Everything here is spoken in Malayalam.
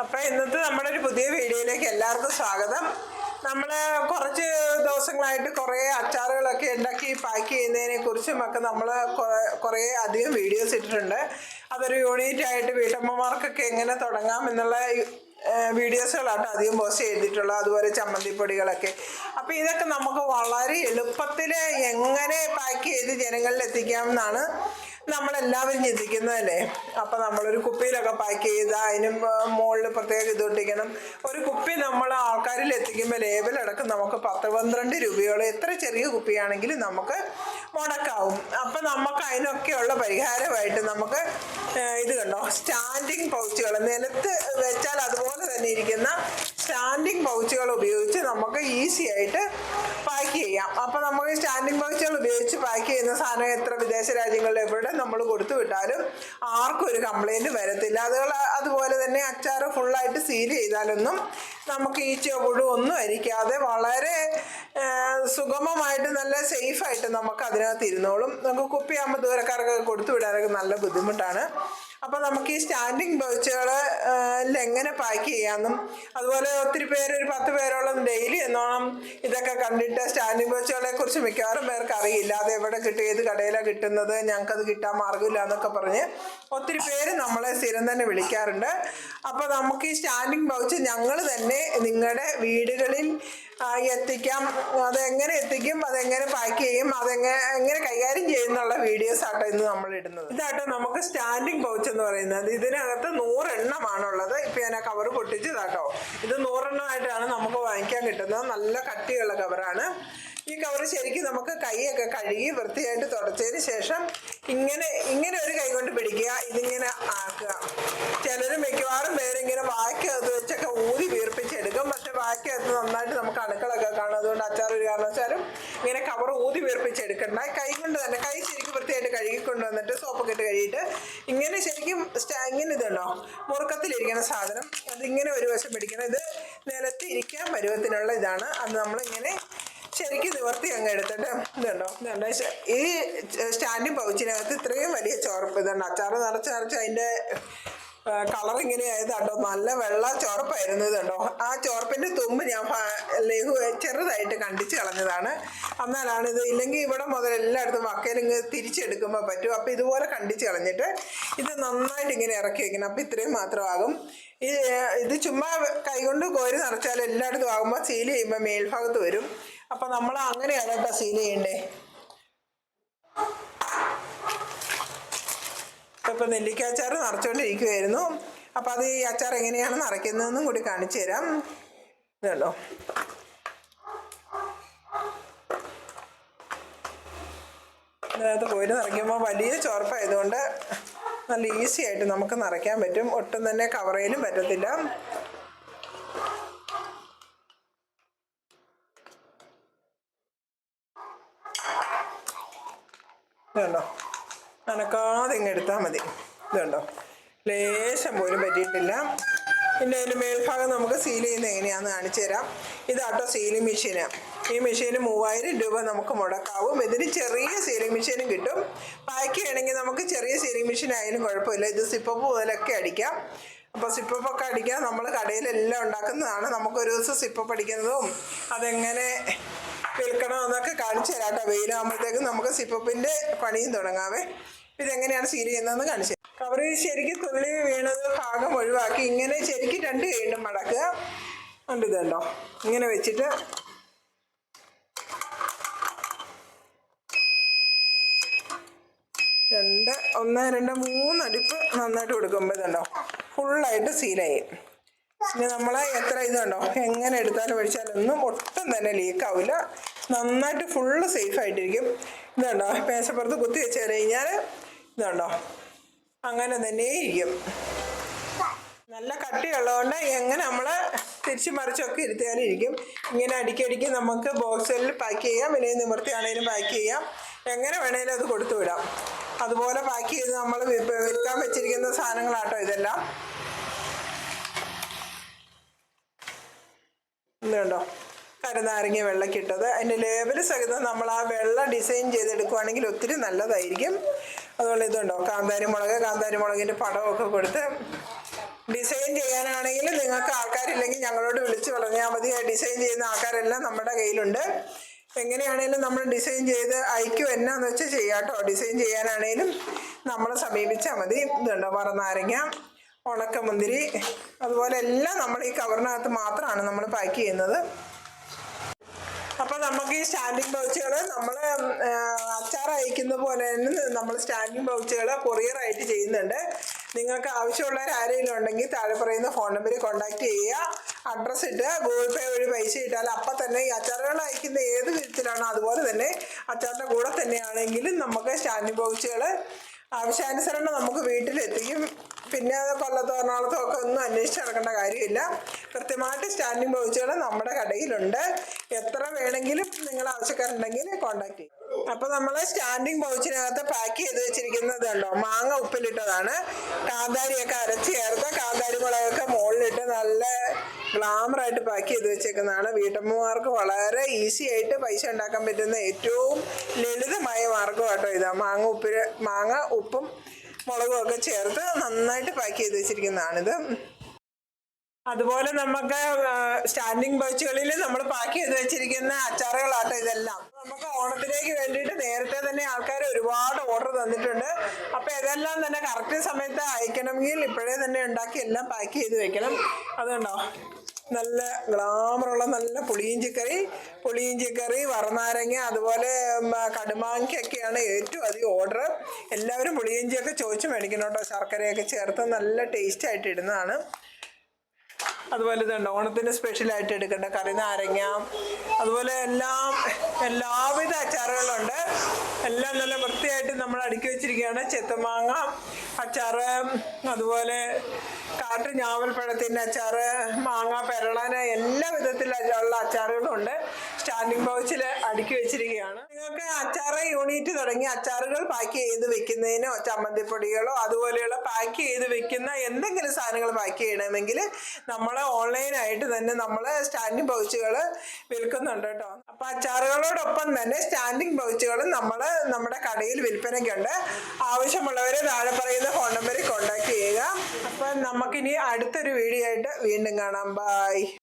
അപ്പൊ ഇന്നത്തെ നമ്മുടെ ഒരു പുതിയ വീഡിയോയിലേക്ക് എല്ലാവർക്കും സ്വാഗതം. നമ്മൾ കുറച്ച് ദിവസങ്ങളായിട്ട് കുറേ അച്ചാറുകളൊക്കെ ഉണ്ടാക്കി പാക്ക് ചെയ്യുന്നതിനെ കുറിച്ചും ഒക്കെ നമ്മൾ കുറേ അധികം വീഡിയോസ് ഇട്ടിട്ടുണ്ട്. അതൊരു യൂണിറ്റ് ആയിട്ട് വീട്ടമ്മമാർക്കൊക്കെ എങ്ങനെ തുടങ്ങാം എന്നുള്ള വീഡിയോസുകളാണ് അധികം പോസ്റ്റ് ചെയ്തിട്ടുള്ളത് അതുപോലെ ചമ്മന്തിപ്പൊടികളൊക്കെ. അപ്പോൾ ഇതൊക്കെ നമുക്ക് വളരെ എളുപ്പത്തിൽ എങ്ങനെ പാക്ക് ചെയ്ത് ജനങ്ങളിൽ എത്തിക്കാം എന്നാണ് നമ്മളെല്ലാവരും ചിന്തിക്കുന്നതല്ലേ? അപ്പം നമ്മളൊരു കുപ്പിയിലൊക്കെ പാക്ക് ചെയ്ത് അതിന് മുകളിൽ പ്രത്യേകം ഇത് ഒട്ടിക്കണം. ഒരു കുപ്പി നമ്മൾ ആൾക്കാരിൽ എത്തിക്കുമ്പോൾ ലേബലടക്കം നമുക്ക് പത്ത് പന്ത്രണ്ട് രൂപയോളം എത്ര ചെറിയ കുപ്പിയാണെങ്കിലും നമുക്ക് മുടക്കാവും. അപ്പം നമുക്ക് അതിനൊക്കെയുള്ള പരിഹാരമായിട്ട് നമുക്ക് ഇത് കണ്ടോ? സ്റ്റാൻഡിങ് പൗച്ചുകൾ. നിലത്ത് വെച്ചാൽ അതുപോലെ തന്നെ ഇരിക്കുന്ന സ്റ്റാൻഡിങ് പൗച്ചുകൾ ഉപയോഗിച്ച് നമുക്ക് ഈസി ആയിട്ട് പാക്ക് ചെയ്യാം. അപ്പോൾ നമുക്ക് സ്റ്റാൻഡിങ് ബോക്സുകൾ ഉപയോഗിച്ച് പാക്ക് ചെയ്യുന്ന സാധനം എത്ര വിദേശ രാജ്യങ്ങളിൽ എവിടെ നമ്മൾ കൊടുത്തു വിട്ടാലും ആർക്കും ഒരു കംപ്ലൈന്റ് വരത്തില്ല. അതുകൾ അതുപോലെ തന്നെ അച്ചാറ് ഫുള്ളായിട്ട് സീൽ ചെയ്താലൊന്നും നമുക്ക് ഈ പുഴു ഒന്നും അരിക്കാതെ വളരെ സുഗമമായിട്ട് നല്ല സേഫായിട്ട് നമുക്ക് അതിനകത്ത് ഇരുന്നോളും. നമുക്ക് കുപ്പിയാകുമ്പോൾ ദൂരക്കാർക്കൊക്കെ കൊടുത്തു വിടാനൊക്കെ നല്ല ബുദ്ധിമുട്ടാണ്. അപ്പോൾ നമുക്ക് ഈ സ്റ്റാൻഡിങ് ബൗച്ചുകൾ എങ്ങനെ പാക്ക് ചെയ്യാമെന്നും അതുപോലെ ഒത്തിരി പേര് ഒരു പത്ത് പേരോളം ഡെയിലി എന്നോണം ഇതൊക്കെ കണ്ടിട്ട് സ്റ്റാൻഡിങ് ബൗച്ചുകളെ കുറിച്ച് മിക്കവാറും പേർക്ക് അറിയില്ല. അത് എവിടെ കിട്ടും ഏത് കടയിലാണ് കിട്ടുന്നത് ഞങ്ങൾക്കത് കിട്ടാൻ മാർഗമില്ല എന്നൊക്കെ പറഞ്ഞ് ഒത്തിരി പേര് നമ്മളെ സ്ഥിരം തന്നെ വിളിക്കാറുണ്ട്. അപ്പോൾ നമുക്ക് ഈ സ്റ്റാൻഡിങ് ബൗച്ച് ഞങ്ങൾ തന്നെ നിങ്ങളുടെ വീടുകളിൽ എത്തിക്കാം. അതെങ്ങനെ എത്തിക്കും അതെങ്ങനെ പാക്ക് ചെയ്യും അതെങ്ങനെ എങ്ങനെ കൈകാര്യം ചെയ്യുന്നുള്ള വീഡിയോസ് ആട്ടോ ഇന്ന് നമ്മൾ ഇടുന്നത്. ഇതാട്ടോ നമുക്ക് സ്റ്റാൻഡിങ് പൗച്ച് എന്ന് പറയുന്നത്. ഇതിനകത്ത് നൂറെണ്ണമാണുള്ളത്. ഇപ്പൊ ഞാൻ ആ കവർ പൊട്ടിച്ചതാട്ടോ. ഇത് നൂറെണ്ണമായിട്ടാണ് നമുക്ക് വാങ്ങിക്കാൻ കിട്ടുന്നത്. നല്ല കട്ടിയുള്ള കവറാണ്. ഈ കവർ ശരിക്കും നമുക്ക് കൈയൊക്കെ കഴുകി വൃത്തിയായിട്ട് തുടച്ചതിന് ശേഷം ഇങ്ങനെ ഇങ്ങനെ ഒരു കൈ കൊണ്ട് പിടിക്കുക. ഇതിങ്ങനെ ആക്കുക. ചിലരും മിക്കവാറും പേരിങ്ങനെ വായ്ക്കകത്ത് വെച്ചൊക്കെ ഊതി വീർപ്പിച്ചെടുക്കും. പക്ഷെ വായ്ക്കകത്ത് നന്നായിട്ട് നമുക്ക് അണുക്കളൊക്കെ കാണും. അതുകൊണ്ട് അച്ചാർ ഒരു കാരണവശാലും ഇങ്ങനെ കവർ ഊതി വീർപ്പിച്ചെടുക്കണ്ട. കൈ കൊണ്ട് തന്നെ കൈ ശരിക്കും വൃത്തിയായിട്ട് കഴുകിക്കൊണ്ട് വന്നിട്ട് സോപ്പൊക്കെ ഇട്ട് കഴുകിയിട്ട് ഇങ്ങനെ ശരിക്കും സ്റ്റാങ്ങിന് ഇതുണ്ടോ? മുറുക്കത്തിലിരിക്കുന്ന സാധനം. അതിങ്ങനെ ഒരു വശം പിടിക്കണം. ഇത് നിലത്തിരിക്കാൻ പരുവത്തിനുള്ള ഇതാണ്. അത് നമ്മളിങ്ങനെ ശരിക്കും നിവർത്തി അങ്ങ് എടുത്തിട്ട് ഇതുണ്ടോ? ഇതുണ്ടോ? ഈ സ്റ്റാൻഡിങ് പൗച്ചിനകത്ത് ഇത്രയും വലിയ ചോർപ്പ് ഇതുണ്ട്. അച്ചാർ നിറച്ച് അതിന്റെ കളർ ഇങ്ങനെ ആയതാണ്ടോ നല്ല വെള്ള ചോർപ്പായിരുന്നു ഇതുണ്ടോ? ആ ചോർപ്പിന്റെ തുമ്പ് ഞാൻ ലഹു ചെറുതായിട്ട് കണ്ടിച്ച് കളഞ്ഞതാണ്. എന്നാലാണ് ഇത് ഇല്ലെങ്കിൽ ഇവിടെ മുതൽ എല്ലായിടത്തും വക്കയിലിങ്ങ് തിരിച്ചെടുക്കുമ്പോൾ പറ്റും. അപ്പോൾ ഇതുപോലെ കണ്ടിച്ച് കളഞ്ഞിട്ട് ഇത് നന്നായിട്ട് ഇങ്ങനെ ഇറക്കി വെക്കണം. അപ്പോൾ ഇത്രയും മാത്രമാകും. ഇത് ചുമ്മാ കൈകൊണ്ട് കോരി നിറച്ചാൽ എല്ലായിടത്തും ആകുമ്പോൾ സീൽ ചെയ്യുമ്പോൾ മേൽഭാഗത്ത് വരും. അപ്പം നമ്മൾ അങ്ങനെയാണ് കേട്ടോ സീൽ ചെയ്യണ്ടേ? ഇപ്പൊ നെല്ലിക്ക അച്ചാർ നിറച്ചുകൊണ്ടിരിക്കുമായിരുന്നു അപ്പം അത് ഈ അച്ചാർ എങ്ങനെയാണ് നിറയ്ക്കുന്നതെന്നും കൂടി കാണിച്ചു തരാം. ഇതുണ്ടോ ഇതിനകത്ത് കോരി നിറയ്ക്കുമ്പോൾ വലിയ ചോർപ്പായതുകൊണ്ട് നല്ല ഈസി ആയിട്ട് നമുക്ക് നിറയ്ക്കാൻ പറ്റും. ഒട്ടും തന്നെ കവറയിലും പറ്റത്തില്ല. ഇതുണ്ടോ? നനക്കാതെ ഇങ്ങ് എടുത്താൽ മതി. ഇതുണ്ടോ? ലേശം പോലും പറ്റിയിട്ടില്ല. പിന്നെ അതിന്റെ മേൽഭാഗം നമുക്ക് സീൽ ചെയ്യുന്നത് എങ്ങനെയാണെന്ന് കാണിച്ചു തരാം. ഇതാട്ടോ സീലിംഗ് മെഷീന് ഈ മെഷീന് മൂവായിരം രൂപ നമുക്ക് മുടക്കാവും. ഇതിന് ചെറിയ സീലിംഗ് മെഷീനും കിട്ടും. പാക്ക് ചെയ്യണമെങ്കിൽ നമുക്ക് ചെറിയ സീലിംഗ് മെഷീൻ ആയാലും കുഴപ്പമില്ല. ഇത് സിപ്പപ്പ് മുതലൊക്കെ അടിക്കാം. അപ്പോൾ സിപ്പപ്പൊക്കെ അടിക്കാൻ നമ്മൾ കടയിലെല്ലാം ഉണ്ടാക്കുന്നതാണ്. നമുക്കൊരു ദിവസം സിപ്പപ്പ് അടിക്കുന്നതും അതെങ്ങനെ വിൽക്കണമെന്നൊക്കെ കാണിച്ചു തരാം കേട്ടോ വെയിലാകുമ്പോഴത്തേക്കും നമുക്ക് സിപ്പപ്പിന്റെ പണിയും തുടങ്ങാവേ. ഇതെങ്ങനെയാണ് സീൽ ചെയ്യുന്നതെന്ന് കാണിച്ചു കവർ ശരിക്കും തുള്ളി വീണത് ഭാഗം ഒഴിവാക്കി ഇങ്ങനെ ശരിക്കും രണ്ട് കൈണ്ടും മടക്കുക. ഉണ്ട് ഇതുണ്ടോ ഇങ്ങനെ വെച്ചിട്ട് രണ്ട് ഒന്ന് രണ്ട് മൂന്ന് അടിപ്പ് നന്നായിട്ട് കൊടുക്കുമ്പോൾ ഇതുണ്ടോ? ഫുള്ളായിട്ട് സീലായി പിന്നെ നമ്മൾ എത്ര ഇതുണ്ടോ എങ്ങനെ എടുത്താലും ഒഴിച്ചാലൊന്നും ഒട്ടും തന്നെ ലീക്കാവില്ല നന്നായിട്ട് ഫുള്ള് സേഫ് ആയിട്ടിരിക്കും. ഇതുണ്ടോ പേശപ്പുറത്ത് കുത്തി വെച്ച് കഴിഞ്ഞാൽ ഇതുണ്ടോ അങ്ങനെ തന്നെ ഇരിക്കും. നല്ല കട്ടിയുള്ളതുകൊണ്ട് എങ്ങനെ നമ്മൾ തിരിച്ചു മറിച്ചൊക്കെ ഇരുത്തിയാലും ഇരിക്കും. ഇങ്ങനെ അടിക്കടിക്ക് നമുക്ക് ബോക്സുകളിൽ പാക്ക് ചെയ്യാം. അല്ലെങ്കിൽ നിവൃത്തിയാണെങ്കിലും പാക്ക് ചെയ്യാം. എങ്ങനെ വേണേലും അത് കൊടുത്തു വിടാം. അതുപോലെ പാക്ക് ചെയ്ത് നമ്മൾ വിൽക്കാൻ വെച്ചിരിക്കുന്ന സാധനങ്ങളാട്ടോ ഇതെല്ലാം. ഇതുണ്ടോ? കരുനാരങ്ങ വെള്ളക്കിട്ടത്. അതിന്റെ ലേബൽ സഹിതം നമ്മൾ ആ വെള്ള ഡിസൈൻ ചെയ്തെടുക്കുവാണെങ്കിൽ ഒത്തിരി നല്ലതായിരിക്കും. അതുപോലെ ഇതുണ്ടോ? കാന്താരി മുളക് കാന്താരി മുളകിന്റെ പടമൊക്കെ കൊടുത്ത് ഡിസൈൻ ചെയ്യാനാണെങ്കിൽ നിങ്ങൾക്ക് ആൾക്കാരില്ലെങ്കിൽ ഞങ്ങളോട് വിളിച്ച് പറഞ്ഞാൽ മതി. ഡിസൈൻ ചെയ്യുന്ന ആൾക്കാരെല്ലാം നമ്മുടെ കയ്യിലുണ്ട്. എങ്ങനെയാണേലും നമ്മൾ ഡിസൈൻ ചെയ്ത് അയക്കും എന്നാന്ന് വെച്ചാൽ ചെയ്യാം കേട്ടോ ഡിസൈൻ ചെയ്യാനാണേലും നമ്മളെ സമീപിച്ചാൽ മതി. ഇതുണ്ടോ? പറനാരങ്ങ ഉണക്കമുന്തിരി അതുപോലെ എല്ലാം നമ്മൾ ഈ കവറിനകത്ത് മാത്രമാണ് നമ്മൾ പാക്ക് ചെയ്യുന്നത്. അപ്പം നമുക്ക് ഈ സ്റ്റാൻഡിങ് പൗച്ചുകൾ നമ്മൾ അച്ചാർ അയക്കുന്ന പോലെ തന്നെ നമ്മൾ സ്റ്റാൻഡിങ് പൗച്ചുകൾ കൊറിയറായിട്ട് ചെയ്യുന്നുണ്ട്. നിങ്ങൾക്ക് ആവശ്യമുള്ളവർ ആരെങ്കിലും ഉണ്ടെങ്കിൽ താഴെ പറയുന്ന ഫോൺ നമ്പറിൽ കോൺടാക്ട് ചെയ്യുക. അഡ്രസ്സ് ഇട്ട് ഗൂഗിൾ പേ വഴി പൈസ ഇട്ടാൽ അപ്പം തന്നെ ഈ അച്ചാറുകൾ അയക്കുന്ന ഏത് വിധത്തിലാണോ അതുപോലെ തന്നെ അച്ചാറിന്റെ കൂടെ തന്നെയാണെങ്കിലും നമുക്ക് സ്റ്റാൻഡിങ് പൗച്ചുകൾ ആവശ്യാനുസരണം നമുക്ക് വീട്ടിലെത്തിക്കും. പിന്നെ കൊല്ലത്തോ എറണാകുളത്തോ ഒക്കെ ഒന്നും അന്വേഷിച്ച് നടക്കേണ്ട കാര്യമില്ല. കൃത്യമായിട്ട് സ്റ്റാൻഡിങ് പൗച്ചുകൾ നമ്മുടെ കടയിലുണ്ട്. എത്ര വേണമെങ്കിലും നിങ്ങൾ ആവശ്യക്കാരുണ്ടെങ്കിൽ കോണ്ടാക്ട് ചെയ്യും. അപ്പോൾ നമ്മൾ സ്റ്റാൻഡിങ് പൗച്ചിനകത്ത് പാക്ക് ചെയ്ത് വെച്ചിരിക്കുന്നത് ഉണ്ടോ മാങ്ങ ഉപ്പിലിട്ടതാണ്. കാന്താരിയൊക്കെ അരച്ച് ചേർത്ത് കാന്താരി മുളകൊക്കെ മുകളിലിട്ട് നല്ല ഗ്ലാമറായിട്ട് പാക്ക് ചെയ്ത് വെച്ചേക്കുന്നതാണ്. വീട്ടമ്മമാർക്ക് വളരെ ഈസി ആയിട്ട് പൈസ ഉണ്ടാക്കാൻ പറ്റുന്ന ഏറ്റവും ലളിതമായ മാർഗമാട്ടോ ഇതാ. മാങ്ങ ഉപ്പിൽ മാങ്ങ ഉപ്പും മുളകും ഒക്കെ ചേർത്ത് നന്നായിട്ട് പാക്ക് ചെയ്ത് വെച്ചിരിക്കുന്നതാണിത്. അതുപോലെ നമുക്ക് സ്റ്റാൻഡിങ് ബോച്ചുകളിൽ നമ്മൾ പാക്ക് ചെയ്ത് വെച്ചിരിക്കുന്ന അച്ചാറുകളാട്ടോ ഇതെല്ലാം. നമുക്ക് ഓണത്തിലേക്ക് വേണ്ടിയിട്ട് നേരത്തെ തന്നെ ആൾക്കാർ ഒരുപാട് ഓർഡർ തന്നിട്ടുണ്ട്. അപ്പം ഇതെല്ലാം തന്നെ കറക്റ്റ് സമയത്ത് അയക്കണമെങ്കിൽ ഇപ്പോഴേ തന്നെ ഉണ്ടാക്കി എല്ലാം പാക്ക് ചെയ്ത് വെക്കണം. അതുകൊണ്ടോ നല്ല ഗ്ലാമറുള്ള നല്ല പുളിയിഞ്ചിക്കറി പുളിയിഞ്ചിക്കറി വറനാരങ്ങ അതുപോലെ കടുമാങ്ങയ്ക്കൊക്കെയാണ് ഏറ്റവും അധികം ഓർഡർ എല്ലാവരും പുളിയിഞ്ചിയൊക്കെ ചോദിച്ച് മേടിക്കണം കേട്ടോ. ശർക്കരയൊക്കെ ചേർത്ത് നല്ല ടേസ്റ്റ് ആയിട്ട് ഇടുന്നതാണ്. അതുപോലെ ഇതുണ്ട് ഓണത്തിന് സ്പെഷ്യലായിട്ട് എടുക്കേണ്ട കറി നാരങ്ങ അതുപോലെ എല്ലാം എല്ലാവിധ അച്ചാറുകളുണ്ട് എല്ലാം നല്ല വൃത്തിയായിട്ട് നമ്മൾ അടുക്കി വെച്ചിരിക്കുകയാണ്. ചെത്തമാങ്ങ അച്ചാറ് അതുപോലെ കാട്ടു ഞാവൽപ്പഴത്തിന്റെ അച്ചാറ് മാങ്ങ പെരളന എല്ലാ വിധത്തിലുള്ള അച്ചാറുകളും ഉണ്ട്. സ്റ്റാൻഡിംഗ് പൗച്ചിൽ അടുക്കി വെച്ചിരിക്കുകയാണ്. നിങ്ങൾക്ക് അച്ചാറ് യൂണിറ്റ് തുടങ്ങി അച്ചാറുകൾ പാക്ക് ചെയ്ത് വെക്കുന്നതിനോ ചമ്മന്തിപ്പൊടികളോ അതുപോലെയുള്ള പാക്ക് ചെയ്ത് വെക്കുന്ന എന്തെങ്കിലും സാധനങ്ങൾ പാക്ക് ചെയ്യണമെങ്കിൽ നമ്മൾ ഓൺലൈനായിട്ട് തന്നെ നമ്മൾ സ്റ്റാൻഡിംഗ് പൗച്ചുകൾ വിൽക്കുന്നുണ്ട് കേട്ടോ. അപ്പോൾ അച്ചാറുകളോടൊപ്പം തന്നെ സ്റ്റാൻഡിംഗ് പൗച്ചുകളും നമ്മൾ നമ്മുടെ കടയിൽ വിൽപ്പനയ്ക്കുണ്ട്. ആവശ്യമുള്ളവർ താഴെ പറയുന്ന ഫോൺ നമ്പറിൽ കോൺടാക്ട് ചെയ്യുക. അപ്പം നമുക്കിനി അടുത്തൊരു വീഡിയോ ആയിട്ട് വീണ്ടും കാണാം. ബായ്